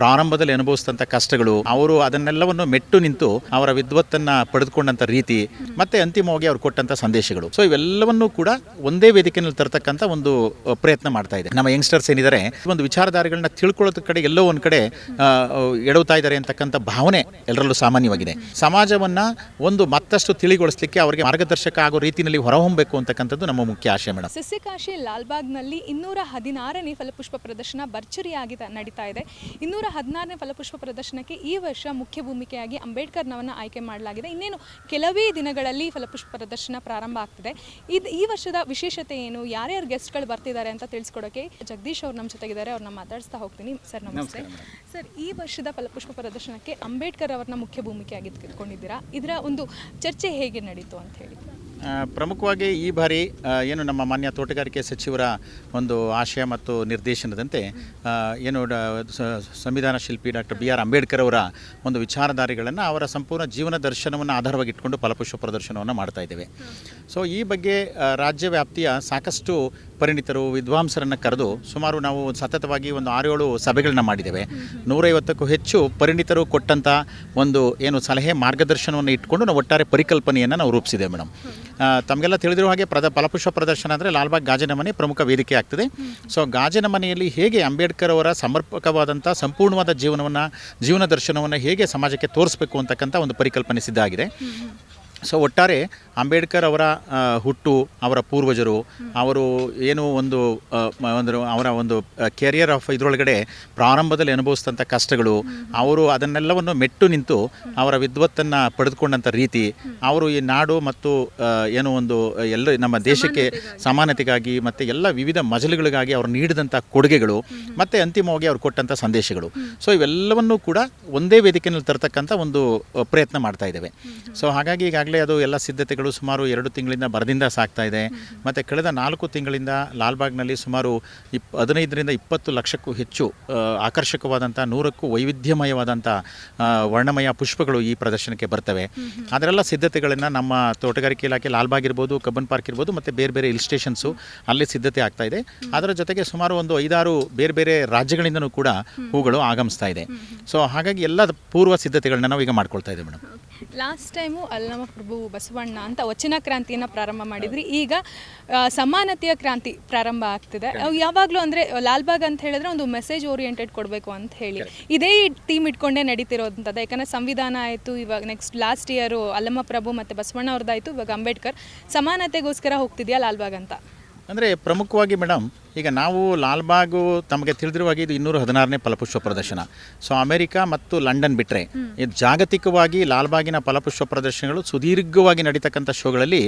ಪ್ರಾರಂಭದಲ್ಲಿ ಅನುಭವಿಸಿದಂಥ ಕಷ್ಟಗಳು, ಅವರು ಅದನ್ನೆಲ್ಲವನ್ನು ಮೆಟ್ಟು ನಿಂತು ಅವರ ವಿದ್ವತ್ತನ್ನು ಪಡೆದುಕೊಂಡಂಥ ರೀತಿ, ಮತ್ತೆ ಅಂತಿಮವಾಗಿ ಅವ್ರು ಕೊಟ್ಟಂಥ ಸಂದೇಶಗಳು. ಸೊ ಇವೆಲ್ಲವನ್ನೂ ಕೂಡ ಒಂದೇ ವೇದಿಕೆಯಲ್ಲಿ ತರತಕ್ಕಂಥ ಒಂದು ಪ್ರಯತ್ನ ಮಾಡ್ತಾ ಇದೆ. ನಮ್ಮ ಯಂಗ್ಸ್ಟರ್ಸ್ ಏನಿದ್ದಾರೆ, ಒಂದು ವಿಚಾರಧಾರೆಗಳನ್ನ ತಿಳ್ಕೊಳ್ಳೋದ್ರ ಕಡೆ ಎಲ್ಲೋ ಒಂದು ಕಡೆ ಎಡವುತ್ತಾ ಎಡವ್ತಾ ಇದ್ದಾರೆ ಅಂತಕ್ಕಂಥ ಭಾವನೆ ಎಲ್ಲರಲ್ಲೂ ಸಾಮಾನ್ಯವಾಗಿದೆ. ಸಮಾಜವನ್ನು ಒಂದು ಮತ್ತಷ್ಟು ತಿಳಿಗೊಳಿಸಲಿಕ್ಕೆ ಅವರಿಗೆ ಮಾರ್ಗದರ್ಶಕ ಆಗೋ ರೀತಿಯಲ್ಲಿ ಹೊರಹೊಮ್ಮಬೇಕು ಅಂತಕ್ಕಂಥದ್ದು ನಮ್ಮ ಮುಖ್ಯ ಆಶಯ ಮೇಡಮ್ ಸಸ್ಯಕಾಶಿ ಲಾಲ್ಬಾಗ್ನಲ್ಲಿ ಇನ್ನೂರ ಹದಿನಾರನೇ ಫಲಪುಷ್ಪ ಪ್ರದರ್ಶನ ಭರ್ಜರಿಯಾಗಿ ನಡೀತಾ ಇದೆ. ಇನ್ನೂರ ಹದಿನಾರನೇ ಫಲಪುಷ್ಪ ಪ್ರದರ್ಶನಕ್ಕೆ ಈ ವರ್ಷ ಮುಖ್ಯ ಭೂಮಿಕೆಯಾಗಿ ಅಂಬೇಡ್ಕರ್ನವನ್ನ ಆಯ್ಕೆ ಮಾಡಲಾಗಿದೆ. ಇನ್ನೇನು ಕೆಲವೇ ದಿನಗಳಲ್ಲಿ ಫಲಪುಷ್ಪ ಪ್ರದರ್ಶನ ಪ್ರಾರಂಭ ಆಗ್ತಿದೆ. ಇದು ಈ ವರ್ಷದ ವಿಶೇಷತೆ ಏನು? ಯಾರ್ಯಾರು ಗೆಸ್ಟ್ಗಳು ಬರ್ತಿದ್ದಾರೆ ಅಂತ ತಿಳಿಸ್ಕೊಡೋಕೆ ಜಗದೀಶ್ ಅವ್ರು ನಮ್ಮ ಜೊತೆಗಿದ್ದಾರೆ. ಅವ್ರನ್ನ ಮಾತಾಡಿಸ್ತಾ ಹೋಗ್ತೀನಿ. ಸರ್ ನಮಸ್ತೆ. ಸರ್ ಈ ವರ್ಷದ ಫಲಪುಷ್ಪ ಪ್ರದರ್ಶನಕ್ಕೆ ಅಂಬೇಡ್ಕರ್ ಅವರನ್ನ ಮುಖ್ಯ ಭೂಮಿಕೆಯಾಗಿ ತೆಗೆದುಕೊಂಡಿದ್ದೀರಾ? ಇದರ ಒಂದು ಚರ್ಚೆ ಹೇಗೆ ನಡೀತು ಅಂತ ಹೇಳಿ. ಪ್ರಮುಖವಾಗಿ ಈ ಬಾರಿ ಏನು ನಮ್ಮ ಮಾನ್ಯ ತೋಟಗಾರಿಕೆ ಸಚಿವರ ಒಂದು ಆಶಯ ಮತ್ತು ನಿರ್ದೇಶನದಂತೆ ಏನು ಸಂವಿಧಾನ ಶಿಲ್ಪಿ ಡಾಕ್ಟರ್ ಬಿ ಆರ್ ಅಂಬೇಡ್ಕರ್ ಅವರ ಒಂದು ವಿಚಾರಧಾರೆಗಳನ್ನು ಅವರ ಸಂಪೂರ್ಣ ಜೀವನ ದರ್ಶನವನ್ನು ಆಧಾರವಾಗಿ ಇಟ್ಕೊಂಡು ಫಲಪುಷ್ಪ ಪ್ರದರ್ಶನವನ್ನು ಮಾಡ್ತಾ ಇದ್ದೇವೆ. ಸೊ ಈ ಬಗ್ಗೆ ರಾಜ್ಯ ವ್ಯಾಪ್ತಿಯ ಸಾಕಷ್ಟು ಪರಿಣಿತರು, ವಿದ್ವಾಂಸರನ್ನು ಕರೆದು ಸುಮಾರು ನಾವು ಸತತವಾಗಿ ಒಂದು ಆರೇಳು ಸಭೆಗಳನ್ನ ಮಾಡಿದ್ದೇವೆ. ನೂರೈವತ್ತಕ್ಕೂ ಹೆಚ್ಚು ಪರಿಣಿತರು ಕೊಟ್ಟಂಥ ಒಂದು ಏನು ಸಲಹೆ ಮಾರ್ಗದರ್ಶನವನ್ನು ಇಟ್ಕೊಂಡು ನಾವು ಒಟ್ಟಾರೆ ಪರಿಕಲ್ಪನೆಯನ್ನು ನಾವು ರೂಪಿಸಿದ್ದೇವೆ ಮೇಡಮ್ ತಮಗೆಲ್ಲ ತಿಳಿದಿರುವ ಹಾಗೆ ಪ್ರದ, ಫಲಪುಷ್ಪ ಪ್ರದರ್ಶನ ಅಂದರೆ ಲಾಲ್ಬಾಗ್ ಗಾಜಿನ ಮನೆ ಪ್ರಮುಖ ವೇದಿಕೆ ಆಗ್ತದೆ. ಸೊ ಗಾಜಿನ ಮನೆಯಲ್ಲಿ ಹೇಗೆ ಅಂಬೇಡ್ಕರ್ ಅವರ ಸಮರ್ಪಕವಾದಂಥ ಸಂಪೂರ್ಣವಾದ ಜೀವನವನ್ನು, ಜೀವನ ದರ್ಶನವನ್ನು ಹೇಗೆ ಸಮಾಜಕ್ಕೆ ತೋರಿಸಬೇಕು ಅಂತಕ್ಕಂಥ ಒಂದು ಪರಿಕಲ್ಪನೆ ಸಿದ್ಧ ಆಗಿದೆ. ಸೊ ಒಟ್ಟಾರೆ ಅಂಬೇಡ್ಕರ್ ಅವರ ಹುಟ್ಟು ಅವರ ಪೂರ್ವಜರು ಅವರು ಏನು ಒಂದು ಒಂದು ಅವರ ಒಂದು ಕೆರಿಯರ್ ಆಫ್ ಇದರೊಳಗಡೆ ಪ್ರಾರಂಭದಲ್ಲಿ ಅನುಭವಿಸಿದಂಥ ಕಷ್ಟಗಳು ಅವರು ಅದನ್ನೆಲ್ಲವನ್ನು ಮೆಟ್ಟು ನಿಂತು ಅವರ ವಿದ್ವತ್ತನ್ನು ಪಡೆದುಕೊಂಡಂಥ ರೀತಿ ಅವರು ಈ ನಾಡು ಮತ್ತು ಏನು ಒಂದು ಎಲ್ಲ ನಮ್ಮ ದೇಶಕ್ಕೆ ಸಮಾನತೆಗಾಗಿ. ಮತ್ತು ಎಲ್ಲ ವಿವಿಧ ಮಜಲುಗಳಿಗಾಗಿ ಅವರು ನೀಡಿದಂಥ ಕೊಡುಗೆಗಳು ಮತ್ತು ಅಂತಿಮವಾಗಿ ಅವರು ಕೊಟ್ಟಂಥ ಸಂದೇಶಗಳು. ಸೊ ಇವೆಲ್ಲವನ್ನೂ ಕೂಡ ಒಂದೇ ವೇದಿಕೆಯಲ್ಲಿ ತರತಕ್ಕಂಥ ಒಂದು ಪ್ರಯತ್ನ ಮಾಡ್ತಾ ಇದ್ದೇವೆ. ಸೊ ಹಾಗಾಗಿ ಈಗಾಗಲೇ ಅದು ಎಲ್ಲ ಸಿದ್ಧತೆಗಳು ಸುಮಾರು ಎರಡು ತಿಂಗಳಿಂದ ಬರದಿಂದ ಸಾಕ್ತಾ ಇದೆ. ಮತ್ತು ಕಳೆದ ನಾಲ್ಕು ತಿಂಗಳಿಂದ ಲಾಲ್ಬಾಗ್ನಲ್ಲಿ ಸುಮಾರು ಇಪ್ ಹದಿನೈದರಿಂದ ಇಪ್ಪತ್ತು ಲಕ್ಷಕ್ಕೂ ಹೆಚ್ಚು ಆಕರ್ಷಕವಾದಂಥ ನೂರಕ್ಕೂ ವೈವಿಧ್ಯಮಯವಾದಂಥ ವರ್ಣಮಯ ಪುಷ್ಪಗಳು ಈ ಪ್ರದರ್ಶನಕ್ಕೆ ಬರ್ತವೆ. ಅದರೆಲ್ಲ ಸಿದ್ಧತೆಗಳನ್ನು ನಮ್ಮ ತೋಟಗಾರಿಕೆ ಇಲಾಖೆ ಲಾಲ್ಬಾಗ್ ಇರ್ಬೋದು, ಕಬ್ಬನ್ ಪಾರ್ಕ್ ಇರ್ಬೋದು, ಮತ್ತು ಬೇರೆ ಬೇರೆ ಹಿಲ್ ಸ್ಟೇಷನ್ಸು ಅಲ್ಲಿ ಸಿದ್ಧತೆ ಆಗ್ತಾ ಇದೆ. ಅದರ ಜೊತೆಗೆ ಸುಮಾರು ಒಂದು ಐದಾರು ಬೇರೆ ಬೇರೆ ರಾಜ್ಯಗಳಿಂದಲೂ ಕೂಡ ಹೂಗಳು ಆಗಮಿಸ್ತಾ ಇದೆ. ಸೊ ಹಾಗಾಗಿ ಎಲ್ಲ ಪೂರ್ವ ಸಿದ್ಧತೆಗಳನ್ನ ನಾವು ಈಗ ಮಾಡ್ಕೊಳ್ತಾ ಇದ್ದೀವಿ madam. Last time Allama Prabhu Basavanna ಅಂತ ವಚನ ಕ್ರಾಂತಿಯನ್ನು ಪ್ರಾರಂಭ ಮಾಡಿದ್ರಿ. ಈಗ ಸಮಾನತೆಯ ಕ್ರಾಂತಿ ಪ್ರಾರಂಭ ಆಗ್ತಿದೆ. ಯಾವಾಗಲೂ ಅಂದರೆ ಲಾಲ್ಬಾಗ್ ಅಂತ ಹೇಳಿದ್ರೆ ಒಂದು ಮೆಸೇಜ್ ಓರಿಯೆಂಟೆಡ್ ಕೊಡಬೇಕು ಅಂತ ಹೇಳಿ. ಇದೇ ಟೀಮ್ ಇಟ್ಕೊಂಡೇ ನಡೀತಿರೋದಂಥದ್ದು. ಯಾಕಂದರೆ ಸಂವಿಧಾನ ಆಯಿತು ಇವಾಗ ನೆಕ್ಸ್ಟ್ ಲಾಸ್ಟ್ ಇಯರು ಅಲ್ಲಮ್ಮ ಪ್ರಭು ಮತ್ತು ಬಸವಣ್ಣ ಅವ್ರದ್ದಾಯಿತು ಇವಾಗ ಅಂಬೇಡ್ಕರ್. ಸಮಾನತೆಗೋಸ್ಕರ ಹೋಗ್ತಿದೆಯಾ ಲಾಲ್ಬಾಗ್ ಅಂತ? ಅಂದರೆ ಪ್ರಮುಖವಾಗಿ ಮೇಡಮ್ ಈಗ ನಾವು ಲಾಲ್ಬಾಗು ತಮಗೆ ತಿಳಿದಿರುವಾಗ ಇದು ಇನ್ನೂರ ಹದಿನಾರನೇ ಫಲಪುಷ್ಪ ಪ್ರದರ್ಶನ. ಸೊ ಅಮೆರಿಕ ಮತ್ತು ಲಂಡನ್ ಬಿಟ್ಟರೆ ಇದು ಜಾಗತಿಕವಾಗಿ ಲಾಲ್ಬಾಗಿನ ಫಲಪುಷ್ಪ ಪ್ರದರ್ಶನಗಳು ಸುದೀರ್ಘವಾಗಿ ನಡೀತಕ್ಕಂಥ ಶೋಗಳಲ್ಲಿ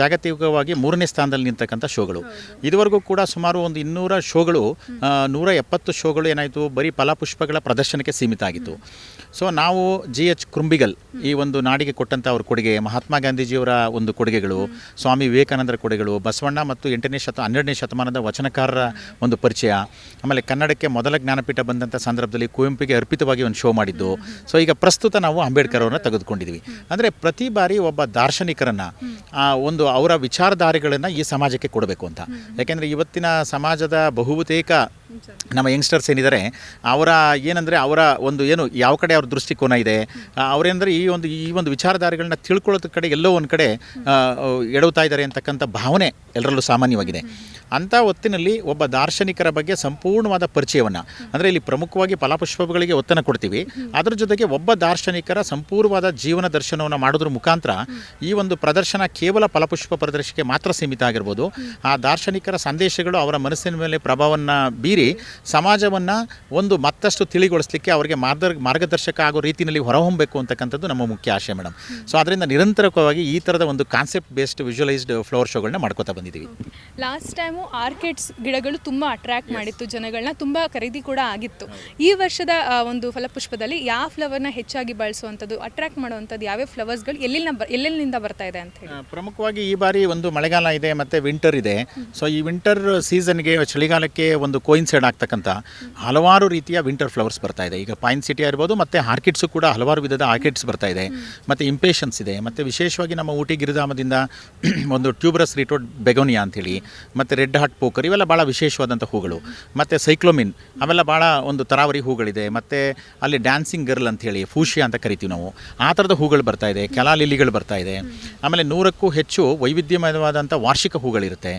ಜಾಗತಿಕವಾಗಿ ಮೂರನೇ ಸ್ಥಾನದಲ್ಲಿ ನಿಂತಕ್ಕಂಥ ಶೋಗಳು. ಇದುವರೆಗೂ ಕೂಡ ಸುಮಾರು ಒಂದು ಇನ್ನೂರ ಶೋಗಳು ನೂರ ಎಪ್ಪತ್ತು ಶೋಗಳು ಏನಾಯಿತು? ಬರೀ ಫಲಪುಷ್ಪಗಳ ಪ್ರದರ್ಶನಕ್ಕೆ ಸೀಮಿತ ಆಗಿತ್ತು. ಸೊ ನಾವು ಜಿ ಎಚ್ ಕುಂಬಿಗಲ್ ಈ ಒಂದು ನಾಡಿಗೆ ಕೊಟ್ಟಂಥ ಅವ್ರ ಕೊಡುಗೆ ಮಹಾತ್ಮ ಗಾಂಧೀಜಿಯವರ ಒಂದು ಕೊಡುಗೆಗಳು ಸ್ವಾಮಿ ವಿವೇಕಾನಂದರ ಕೊಡುಗೆಗಳು ಬಸವಣ್ಣ ಮತ್ತು ಎಂಟನೇ ಶತ, ಹನ್ನೆರಡನೇ ಶತಮಾನದ ವಚನಕಾರರ ಒಂದು ಪರಿಚಯ. ಆಮೇಲೆ ಕನ್ನಡಕ್ಕೆ ಮೊದಲ ಜ್ಞಾನಪೀಠ ಬಂದಂಥ ಸಂದರ್ಭದಲ್ಲಿ ಕುವೆಂಪಿಗೆ ಅರ್ಪಿತವಾಗಿ ಒಂದು ಶೋ ಮಾಡಿದ್ದು. ಸೊ ಈಗ ಪ್ರಸ್ತುತ ನಾವು ಅಂಬೇಡ್ಕರ್ ಅವರನ್ನು ತೆಗೆದುಕೊಂಡಿದ್ದೀವಿ ಅಂದರೆ ಪ್ರತಿ ಬಾರಿ ಒಬ್ಬ ದಾರ್ಶನಿಕರನ್ನು ಒಂದು ಅವರ ವಿಚಾರಧಾರೆಗಳನ್ನು ಈ ಸಮಾಜಕ್ಕೆ ಕೊಡಬೇಕು ಅಂತ. ಯಾಕೆಂದರೆ ಇವತ್ತಿನ ಸಮಾಜದ ಬಹುತೇಕ ನಮ್ಮ ಯಂಗ್ಸ್ಟರ್ಸ್ ಏನಿದ್ದಾರೆ ಅವರ ಏನಂದರೆ ಅವರ ಒಂದು ಏನು ಯಾವ ಕಡೆ ಅವ್ರ ದೃಷ್ಟಿಕೋನ ಇದೆ ಅವರೇಂದ್ರೆ ಈ ಒಂದು ಈ ಒಂದು ವಿಚಾರಧಾರೆಗಳನ್ನ ತಿಳ್ಕೊಳ್ಳೋದ್ರ ಕಡೆ ಎಲ್ಲೋ ಒಂದು ಕಡೆ ಆ, ಎಡವ್ತಾ ಇದ್ದಾರೆ ಅಂತಕ್ಕಂಥ ಭಾವನೆ ಎಲ್ಲರಲ್ಲೂ ಸಾಮಾನ್ಯವಾಗಿದೆ. ಅಂಥ ಹೊತ್ತಿನಲ್ಲಿ ಒಬ್ಬ ದಾರ್ಶನಿಕರ ಬಗ್ಗೆ ಸಂಪೂರ್ಣವಾದ ಪರಿಚಯವನ್ನು. ಅಂದರೆ ಇಲ್ಲಿ ಪ್ರಮುಖವಾಗಿ ಫಲಪುಷ್ಪಗಳಿಗೆ ಒತ್ತನ್ನು ಕೊಡ್ತೀವಿ. ಅದರ ಜೊತೆಗೆ ಒಬ್ಬ ದಾರ್ಶನಿಕರ ಸಂಪೂರ್ಣವಾದ ಜೀವನ ದರ್ಶನವನ್ನು ಮಾಡೋದ್ರ ಮುಖಾಂತರ ಈ ಒಂದು ಪ್ರದರ್ಶನ ಕೇವಲ ಫಲಪುಷ್ಪ ಪ್ರದರ್ಶನಕ್ಕೆ ಮಾತ್ರ ಸೀಮಿತ ಆಗಿರ್ಬೋದು. ಆ ದಾರ್ಶನಿಕರ ಸಂದೇಶಗಳು ಅವರ ಮನಸ್ಸಿನ ಮೇಲೆ ಪ್ರಭಾವವನ್ನು ಬೀರಿ ಸಮಾಜವನ್ನು ಒಂದು ಮತ್ತಷ್ಟು ತಿಳಿಗೊಳಿಸಲಿಕ್ಕೆ ಅವರಿಗೆ ಮಾರ್ಗ ಮಾರ್ಗದರ್ಶಕ ಆಗೋ ರೀತಿಯಲ್ಲಿ ಹೊರಹೊಮ್ಮಬೇಕು ಅಂತಕ್ಕಂಥದ್ದು ನಮ್ಮ ಮುಖ್ಯ ಆಶಯ ಮೇಡಮ್ ಸೊ ಅದರಿಂದ ನಿರಂತರವಾಗಿ ಈ ಥರದ ಒಂದು ಕಾನ್ಸೆಪ್ಟ್ ಬೇಸ್ಡ್ ವಿಜುವಲೈಸ್ಡ್ ಫ್ಲೋರ್ ಶೋಗಳನ್ನ ಮಾಡ್ಕೋತಾ ಬಂದಿದ್ದೀವಿ. ಲಾಸ್ಟ್ ಟೈಮು ಆರ್ಕಿಡ್ಸ್ ಗಿಡಗಳು ತುಂಬ ಅಟ್ರ್ಯಾಕ್ಟ್ ಮಾಡಿತ್ತು ಜನಗಳನ್ನ ತುಂಬ ಖರೀದಿ ಕೂಡ ಆಗಿತ್ತು. ಈ ವರ್ಷದ ಆ, ಒಂದು ಫಲಪುಷ್ಪದಲ್ಲಿ ಯಾವ ಫ್ಲವರ್ನ ಹೆಚ್ಚಾಗಿ ಬಳಸುವಂಥದ್ದು ಅಟ್ರ್ಯಾಕ್ಟ್ ಮಾಡುವಂಥದ್ದು ಯಾವ್ಯಾವ ಫ್ಲವರ್ಸ್ಗಳು ಎಲ್ಲಿನ ಎಲ್ಲೆಲ್ಲಿಂದ ಬರ್ತಾ ಇದೆ ಅಂತ ಹೇಳಿ. ಆ, ಪ್ರಮುಖವಾಗಿ ಈ ಬಾರಿ ಒಂದು ಮಳೆಗಾಲ ಇದೆ ಮತ್ತು ವಿಂಟರ್ ಇದೆ. ಸೊ ಈ ವಿಂಟರ್ ಸೀಸನ್ಗೆ ಚಳಿಗಾಲಕ್ಕೆ ಒಂದು ಕೋಯಿನ್ಸೈಡ್ ಸೈಡ್ ಆಗ್ತಕ್ಕಂಥ ಹಲವಾರು ರೀತಿಯ ವಿಂಟರ್ ಫ್ಲವರ್ಸ್ ಬರ್ತಾ ಇದೆ. ಈಗ ಪೈನ್ ಸಿಟಿ ಇರ್ಬೋದು ಮತ್ತು ಆರ್ಕಿಡ್ಸು ಕೂಡ ಹಲವಾರು ವಿಧದ ಆರ್ಕಿಡ್ಸ್ ಬರ್ತಾ ಇದೆ. ಮತ್ತು ಇಂಪೇಷನ್ಸ್ ಇದೆ. ಮತ್ತು ವಿಶೇಷವಾಗಿ ನಮ್ಮ ಊಟಿ ಗಿರಿಧಾಮದಿಂದ ಒಂದು ಟ್ಯೂಬ್ರಸ್ ರಿಟೋಡ್ ಬೆಗೋನಿಯಾ ಅಂತೇಳಿ ಮತ್ತು ರೆಡ್ ಹಾಟ್ ಪೋಕರ್ ಇವೆಲ್ಲ ಭಾಳ ವಿಶೇಷವಾದಂಥ ಹೂಗಳು. ಮತ್ತು ಸೈಕ್ಲೋಮಿನ್, ಅವೆಲ್ಲ ಭಾಳ ಒಂದು ತರಾವರಿ ಹೂಗಳಿದೆ. ಮತ್ತು ಅಲ್ಲಿ ಡ್ಯಾನ್ಸಿಂಗ್ ಗರ್ಲ್ ಅಂಥೇಳಿ ಫೂಶಿಯಾ ಅಂತ ಕರಿತೀವಿ ನಾವು. ಆ ಥರದ ಹೂಗಳು ಬರ್ತಾ ಇದೆ, ಕೆಲ ಲಿಲಿಗಳು ಬರ್ತಾ ಇದೆ. ಆಮೇಲೆ ನೂರಕ್ಕೂ ಹೆಚ್ಚು ವೈವಿಧ್ಯಮಯವಾದಂಥ ವಾರ್ಷಿಕ ಹೂಗಳಿರುತ್ತೆ.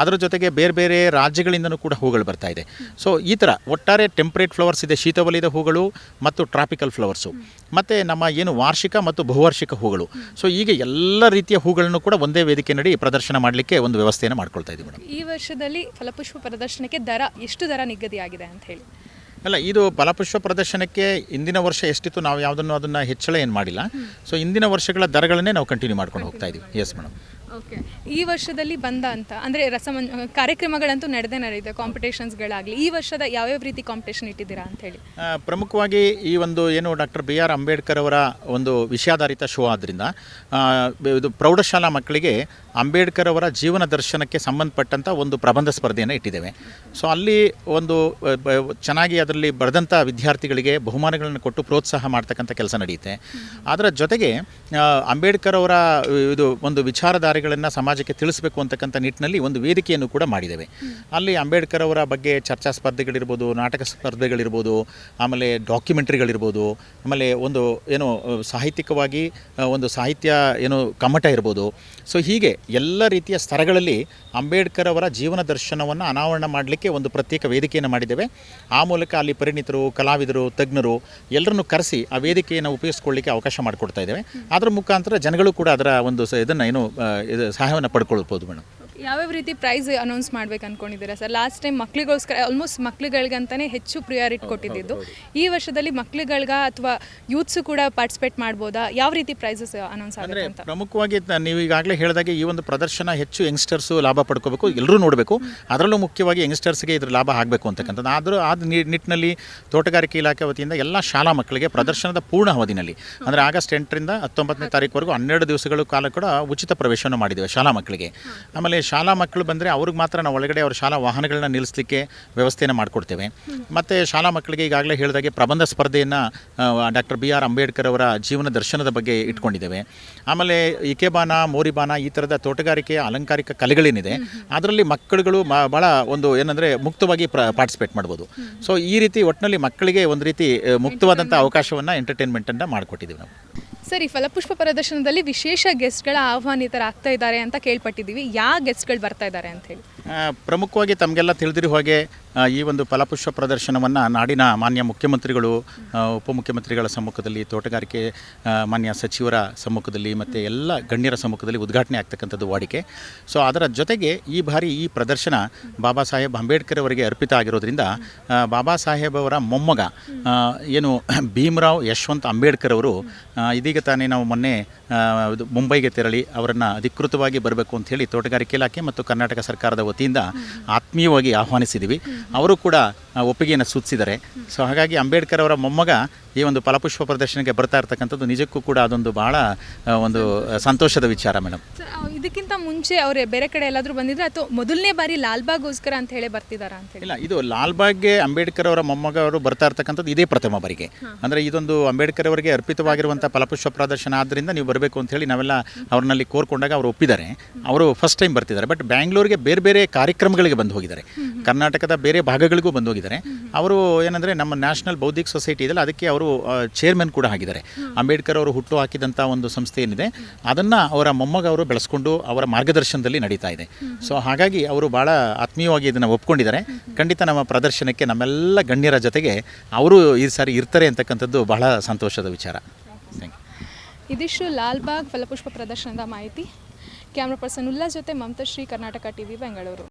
ಅದರ ಜೊತೆಗೆ ಬೇರೆ ಬೇರೆ ರಾಜ್ಯಗಳಿಂದನೂ ಕೂಡ ಹೂಗಳು ಬರ್ತಾ ಇದೆ. ಸೊ ಈ ಥರ ಒಟ್ಟಾರೆ ಟೆಂಪ್ರೇಟ್ ಫ್ಲವರ್ಸ್ ಇದೆ, ಶೀತವಲಯದ ಹೂಗಳು ಮತ್ತು ಟ್ರಾಪಿಕಲ್ ಫ್ಲವರ್ಸು ಮತ್ತು ನಮ್ಮ ಏನು ವಾರ್ಷಿಕ ಮತ್ತು ಬಹುವಾರ್ಷಿಕ ಹೂಗಳು. ಸೊ ಈಗ ಎಲ್ಲ ರೀತಿಯ ಹೂಗಳನ್ನು ಕೂಡ ಒಂದೇ ವೇದಿಕೆ ನಡಿ ಪ್ರದರ್ಶನ ಮಾಡಲಿಕ್ಕೆ ಒಂದು ವ್ಯವಸ್ಥೆಯನ್ನು ಮಾಡ್ಕೊಳ್ತಾ ಇದ್ದೀವಿ ಮೇಡಮ್. ಈ ವರ್ಷದಲ್ಲಿ ಫಲಪುಷ್ಪ ಪ್ರದರ್ಶನಕ್ಕೆ ದರ ಎಷ್ಟು ದರ ನಿಗದಿಯಾಗಿದೆ ಅಂತ ಹೇಳಿ. ಅಲ್ಲ ಇದು ಫಲಪುಷ್ಪ ಪ್ರದರ್ಶನಕ್ಕೆ ಇಂದಿನ ವರ್ಷ ಎಷ್ಟಿತ್ತು ನಾವು ಯಾವುದನ್ನು ಅದನ್ನು ಹೆಚ್ಚಳ ಏನು ಮಾಡಿಲ್ಲ. ಸೊ ಇಂದಿನ ವರ್ಷಗಳ ದರಗಳನ್ನೇ ನಾವು ಕಂಟಿನ್ಯೂ ಮಾಡ್ಕೊಂಡು ಹೋಗ್ತಾ ಇದ್ದೀವಿ. Yes madam okay. ಈ ವರ್ಷದಲ್ಲಿ ಬಂದ ಅಂತ ಅಂದರೆ ರಸಮನ್ ಕಾರ್ಯಕ್ರಮಗಳಂತೂ ನಡೆದೇ ನಡೆಯುತ್ತೆ ಕಾಂಪಿಟೇಷನ್ಸ್ಗಳಾಗಲಿ ಈ ವರ್ಷದ ಯಾವ್ಯಾವ ರೀತಿ ಕಾಂಪಿಟೇಷನ್ ಇಟ್ಟಿದ್ದೀರಾ ಅಂತ ಹೇಳಿ. ಆ, ಪ್ರಮುಖವಾಗಿ ಈ ಒಂದು ಏನು ಡಾಕ್ಟರ್ ಬಿ ಆರ್ ಅಂಬೇಡ್ಕರ್ ಅವರ ಒಂದು ವಿಷಯಾಧಾರಿತ ಶೋ ಆದ್ದರಿಂದ ಆ, ಇದು ಪ್ರೌಢಶಾಲಾ ಮಕ್ಕಳಿಗೆ ಅಂಬೇಡ್ಕರ್ ಅವರ ಜೀವನ ದರ್ಶನಕ್ಕೆ ಸಂಬಂಧಪಟ್ಟಂಥ ಒಂದು ಪ್ರಬಂಧ ಸ್ಪರ್ಧೆಯನ್ನು ಇಟ್ಟಿದ್ದೇವೆ. ಸೊ ಅಲ್ಲಿ ಒಂದು ಬ- ಚೆನ್ನಾಗಿ ಅದರಲ್ಲಿ ಬರೆದಂಥ ವಿದ್ಯಾರ್ಥಿಗಳಿಗೆ ಬಹುಮಾನಗಳನ್ನು ಕೊಟ್ಟು ಪ್ರೋತ್ಸಾಹ ಮಾಡ್ತಕ್ಕಂಥ ಕೆಲಸ ನಡೆಯುತ್ತೆ. ಅದರ ಜೊತೆಗೆ ಆ, ಅಂಬೇಡ್ಕರ್ ಅವರ ಇದು ಒಂದು ವಿಚಾರಧಾರೆಗಳನ್ನು ಸಮಾಜಕ್ಕೆ ತಿಳಿಸಬೇಕು ಅಂತಕ್ಕಂಥ ನಿಟ್ಟಿನಲ್ಲಿ ಒಂದು ವೇದಿಕೆಯನ್ನು ಕೂಡ ಮಾಡಿದ್ದೇವೆ. ಅಲ್ಲಿ ಅಂಬೇಡ್ಕರ್ ಅವರ ಬಗ್ಗೆ ಚರ್ಚಾ ಸ್ಪರ್ಧೆಗಳಿರ್ಬೋದು, ನಾಟಕ ಸ್ಪರ್ಧೆಗಳಿರ್ಬೋದು, ಆಮೇಲೆ ಡಾಕ್ಯುಮೆಂಟ್ರಿಗಳಿರ್ಬೋದು, ಆಮೇಲೆ ಒಂದು ಏನು ಸಾಹಿತ್ಯಿಕವಾಗಿ ಒಂದು ಸಾಹಿತ್ಯ ಏನು ಕಮ್ಮಟ ಇರ್ಬೋದು. ಸೊ ಹೀಗೆ ಎಲ್ಲ ರೀತಿಯ ಸ್ತರಗಳಲ್ಲಿ ಅಂಬೇಡ್ಕರ್ ಅವರ ಜೀವನ ದರ್ಶನವನ್ನು ಅನಾವರಣ ಮಾಡಲಿಕ್ಕೆ ಒಂದು ಪ್ರತ್ಯೇಕ ವೇದಿಕೆಯನ್ನು ಮಾಡಿದ್ದೇವೆ. ಆ ಮೂಲಕ ಅಲ್ಲಿ ಪರಿಣಿತರು, ಕಲಾವಿದರು, ತಜ್ಞರು ಎಲ್ಲರನ್ನು ಕರೆಸಿ ಆ ವೇದಿಕೆಯನ್ನು ಉಪಯೋಗಿಸ್ಕೊಳ್ಳಿಕ್ಕೆ ಅವಕಾಶ ಮಾಡಿಕೊಡ್ತಾ ಇದ್ದೇವೆ. ಅದರ ಮುಖಾಂತರ ಜನಗಳು ಕೂಡ ಅದರ ಒಂದು ಇದನ್ನು ಏನು ಇದು ಸಹಾಯವನ್ನು ಪಡ್ಕೊಳ್ಬೋದು ಮೇಡಮ್. ಯಾವ್ಯಾವ ರೀತಿ ಪ್ರೈಸ್ ಅನೌನ್ಸ್ ಮಾಡ್ಬೇಕು ಅನ್ಕೊಂಡಿದ್ದೀರಾ ಸರ್? ಲಾಸ್ಟ್ ಟೈಮ್ ಮಕ್ಳಿಗೋಸ್ಕರ ಆಲ್ಮೋಸ್ಟ್ ಮಕ್ಳುಗಳಿಗಂತಾನೆ ಹೆಚ್ಚು ಪ್ರಿಯಾರಿಟಿ ಕೊಟ್ಟಿದ್ದು. ಈ ವರ್ಷದಲ್ಲಿ ಮಕ್ಳುಗಳ್ಗ ಅಥವಾ ಯೂತ್ಸು ಕೂಡ ಪಾರ್ಟಿಸಿಪೇಟ್ ಮಾಡ್ಬೋದಾ? ಯಾವ ರೀತಿ ಪ್ರೈಸಸ್ ಅನೌನ್ಸ್ ಆಗುತ್ತೆ ಅಂತ? ಪ್ರಮುಖವಾಗಿ ನೀವು ಈಗಾಗಲೇ ಹೇಳಿದಾಗೆ ಈ ಒಂದು ಪ್ರದರ್ಶನ ಹೆಚ್ಚು ಯಂಗ್ಸ್ಟರ್ಸು ಲಾಭ ಪಡ್ಕೋಬೇಕು ಎಲ್ಲರೂ ನೋಡಬೇಕು. ಅದರಲ್ಲೂ ಮುಖ್ಯವಾಗಿ ಯಂಗ್ಸ್ಟರ್ಸ್ಗೆ ಇದ್ರ ಲಾಭ ಆಗಬೇಕು ಅಂತಕ್ಕಂಥದ್ದು. ಆದರೂ ಆದ ನಿ- ನಿಟ್ಟಿನಲ್ಲಿ ತೋಟಗಾರಿಕೆ ಇಲಾಖೆ ವತಿಯಿಂದ ಎಲ್ಲ ಶಾಲಾ ಮಕ್ಕಳಿಗೆ ಪ್ರದರ್ಶನದ ಪೂರ್ಣ ಅವಧಿನಲ್ಲಿ. ಅಂದರೆ ಆಗಸ್ಟ್ ಎಂಟರಿಂದ ಹತ್ತೊಂಬತ್ತನೇ ತಾರೀಕುವರೆಗೂ ಹನ್ನೆರಡು ದಿವಸಗಳ ಕಾಲ ಕೂಡ ಉಚಿತ ಪ್ರವೇಶವನ್ನು ಮಾಡಿದ್ದೇವೆ ಶಾಲಾ ಮಕ್ಕಳಿಗೆ ಆಮೇಲೆ ಶಾಲಾ ಮಕ್ಕಳು ಬಂದರೆ ಅವ್ರಿಗೆ ಮಾತ್ರ ನಾವು ಒಳಗಡೆ ಅವ್ರ ಶಾಲಾ ವಾಹನಗಳನ್ನ ನಿಲ್ಲಿಸಲಿಕ್ಕೆ ವ್ಯವಸ್ಥೆಯನ್ನು ಮಾಡಿಕೊಡ್ತೇವೆ. ಮತ್ತು ಶಾಲಾ ಮಕ್ಕಳಿಗೆ ಈಗಾಗಲೇ ಹೇಳಿದಾಗೆ ಪ್ರಬಂಧ ಸ್ಪರ್ಧೆಯನ್ನು ಡಾಕ್ಟರ್ ಬಿ ಆರ್ ಅಂಬೇಡ್ಕರ್ ಅವರ ಜೀವನ ದರ್ಶನದ ಬಗ್ಗೆ ಇಟ್ಕೊಂಡಿದ್ದೇವೆ. ಆಮೇಲೆ ಇಕೆಬಾನ, ಮೋರಿಬಾನ ಈ ಥರದ ತೋಟಗಾರಿಕೆ ಅಲಂಕಾರಿಕ ಕಲೆಗಳೇನಿದೆ, ಅದರಲ್ಲಿ ಮಕ್ಕಳುಗಳು ಭಾಳ ಒಂದು ಏನಂದರೆ ಮುಕ್ತವಾಗಿ ಪ್ರ, ಪಾರ್ಟಿಸಿಪೇಟ್ ಮಾಡ್ಬೋದು. ಸೊ ಈ ರೀತಿ ಒಟ್ಟಿನಲ್ಲಿ ಮಕ್ಕಳಿಗೆ ಒಂದು ರೀತಿ ಮುಕ್ತವಾದಂಥ ಅವಕಾಶವನ್ನು ಎಂಟರ್ಟೈನ್ಮೆಂಟನ್ನು ಮಾಡಿಕೊಟ್ಟಿದ್ದೀವಿ ನಾವು. ಸರ್, ಫಲಪುಷ್ಪ ಪ್ರದರ್ಶನದಲ್ಲಿ ವಿಶೇಷ ಗೆಸ್ಟ್ಗಳ ಆಹ್ವಾನಿತರಾಗ್ತಾ ಇದ್ದಾರೆ ಅಂತ ಕೇಳ್ಪಟ್ಟಿದ್ದೀವಿ. ಯಾವ ಗೆಸ್ಟ್ಗಳು ಬರ್ತಾ ಇದ್ದಾರೆ ಅಂತ ಹೇಳಿ. ಪ್ರಮುಖವಾಗಿ ತಮಗೆಲ್ಲ ತಿಳಿದಿರೋ ಹಾಗೆ ಈ ಒಂದು ಫಲಪುಷ್ಪ ಪ್ರದರ್ಶನವನ್ನು ನಾಡಿನ ಮಾನ್ಯ ಮುಖ್ಯಮಂತ್ರಿಗಳು ಉಪಮುಖ್ಯಮಂತ್ರಿಗಳ ಸಮ್ಮುಖದಲ್ಲಿ, ತೋಟಗಾರಿಕೆ ಮಾನ್ಯ ಸಚಿವರ ಸಮ್ಮುಖದಲ್ಲಿ ಮತ್ತು ಎಲ್ಲ ಗಣ್ಯರ ಸಮ್ಮುಖದಲ್ಲಿ ಉದ್ಘಾಟನೆ ಆಗ್ತಕ್ಕಂಥದ್ದು ವಾಡಿಕೆ. ಸೊ ಅದರ ಜೊತೆಗೆ ಈ ಬಾರಿ ಈ ಪ್ರದರ್ಶನ ಬಾಬಾ ಸಾಹೇಬ್ ಅಂಬೇಡ್ಕರ್ ಅವರಿಗೆ ಅರ್ಪಿತ ಆಗಿರೋದ್ರಿಂದ ಬಾಬಾ ಸಾಹೇಬ್ ಅವರ ಮೊಮ್ಮಗ ಏನು ಭೀಮರಾವ್ ಯಶವಂತ್ ಅಂಬೇಡ್ಕರ್ ಅವರು ಇದೀಗ ತಾನೇ ನಾವು ಮೊನ್ನೆ ಮುಂಬೈಗೆ ತೆರಳಿ ಅವರನ್ನು ಅಧಿಕೃತವಾಗಿ ಬರಬೇಕು ಅಂತ ಹೇಳಿ ತೋಟಗಾರಿಕೆ ಇಲಾಖೆ ಮತ್ತು ಕರ್ನಾಟಕ ಸರ್ಕಾರದ ವತಿಯಿಂದ ಆತ್ಮೀಯವಾಗಿ ಆಹ್ವಾನಿಸಿದ್ದೀವಿ ಅವರು ಕೂಡ ಒಪ್ಪಿಗೆಯನ್ನು ಸೂಚಿಸಿದ್ದಾರೆ. ಸೊ ಹಾಗಾಗಿ ಅಂಬೇಡ್ಕರ್ ಅವರ ಮೊಮ್ಮಗ ಈ ಒಂದು ಫಲಪುಷ್ಪ ಪ್ರದರ್ಶನಕ್ಕೆ ಬರ್ತಾ ಇರ್ತಕ್ಕಂಥದ್ದು ನಿಜಕ್ಕೂ ಕೂಡ ಅದೊಂದು ಬಹಳ ಒಂದು ಸಂತೋಷದ ವಿಚಾರ ಮೇಡಮ್ ಇದಕ್ಕಿಂತ ಮುಂಚೆ ಅವರೇ ಬೇರೆ ಕಡೆ ಎಲ್ಲಾದರೂ ಬಂದಿದ್ರೆ ಅಥವಾ ಮೊದಲನೇ ಬಾರಿ ಲಾಲ್ಬಾಗ್ಗೋಸ್ಕರ ಅಂತ ಹೇಳಿ ಬರ್ತಿದಾರ ಅಂತ ಹೇಳಿ? ಇಲ್ಲ ಇದು ಲಾಲ್ಬಾಗ್ಗೆ ಅಂಬೇಡ್ಕರ್ ಅವರ ಮೊಮ್ಮಗ ಅವರು ಬರ್ತಾ ಇರ್ತಕ್ಕಂಥದ್ದು ಇದೇ ಪ್ರಥಮ ಬಾರಿಗೆ. ಅಂದರೆ ಇದೊಂದು ಅಂಬೇಡ್ಕರ್ ಅವರಿಗೆ ಅರ್ಪಿತವಾಗಿರುವಂಥ ಫಲಪುಷ್ಪ ಪ್ರದರ್ಶನ ಆದ್ದರಿಂದ ನೀವು ಬರಬೇಕು ಅಂತ ಹೇಳಿ ನಾವೆಲ್ಲ ಅವ್ರನ್ನಲ್ಲಿ ಕೋರ್ಕೊಂಡಾಗ ಅವರು ಒಪ್ಪಿದ್ದಾರೆ. ಅವರು ಫಸ್ಟ್ ಟೈಮ್ ಬರ್ತಿದ್ದಾರೆ. ಬಟ್ ಬ್ಯಾಂಗ್ಳೂರಿಗೆ ಬೇರೆ ಬೇರೆ ಕಾರ್ಯಕ್ರಮಗಳಿಗೆ ಬಂದು ಹೋಗಿದ್ದಾರೆ. ಕರ್ನಾಟಕದ ಬೇರೆ ಭಾಗಗಳಿಗೂ ಬಂದು ಹೋಗಿದ್ದಾರೆ. ಅವರು ಏನಂದರೆ ನಮ್ಮ ನ್ಯಾಷನಲ್ ಬೌದ್ಧಿಕ ಸೊಸೈಟಿ ಇದೆಯಲ್ಲ, ಅದಕ್ಕೆ ಅವರು ಚೇರ್ಮನ್ ಕೂಡ ಆಗಿದ್ದಾರೆ. ಅಂಬೇಡ್ಕರ್ ಅವರು ಹುಟ್ಟು ಹಾಕಿದಂಥ ಒಂದು ಸಂಸ್ಥೆ ಏನಿದೆ, ಅದನ್ನು ಅವರ ಮೊಮ್ಮಗ ಅವರು ಬೆಳೆಸ್ಕೊಂಡು ಅವರ ಮಾರ್ಗದರ್ಶನದಲ್ಲಿ ನಡೀತಾ ಇದೆ. ಸೊ ಹಾಗಾಗಿ ಅವರು ಭಾಳ ಆತ್ಮೀಯವಾಗಿ ಇದನ್ನು ಒಪ್ಕೊಂಡಿದ್ದಾರೆ. ಖಂಡಿತ ನಮ್ಮ ಪ್ರದರ್ಶನಕ್ಕೆ ನಮ್ಮೆಲ್ಲ ಗಣ್ಯರ ಜೊತೆಗೆ ಅವರು ಈ ಸಾರಿ ಇರ್ತಾರೆ ಅಂತಕ್ಕಂಥದ್ದು ಬಹಳ ಸಂತೋಷದ ವಿಚಾರ. ಇದಿಷ್ಟು ಲಾಲ್ಬಾಗ್ ಫಲಪುಷ್ಪ ಪ್ರದರ್ಶನದ ಮಾಹಿತಿ. ಕ್ಯಾಮ್ರಾ ಪರ್ಸನ್ ಉಲ್ಲಾ ಜೊತೆ ಮಮತಾಶ್ರೀ ಕರ್ನಾಟಕ ಟಿವಿ, ಬೆಂಗಳೂರು.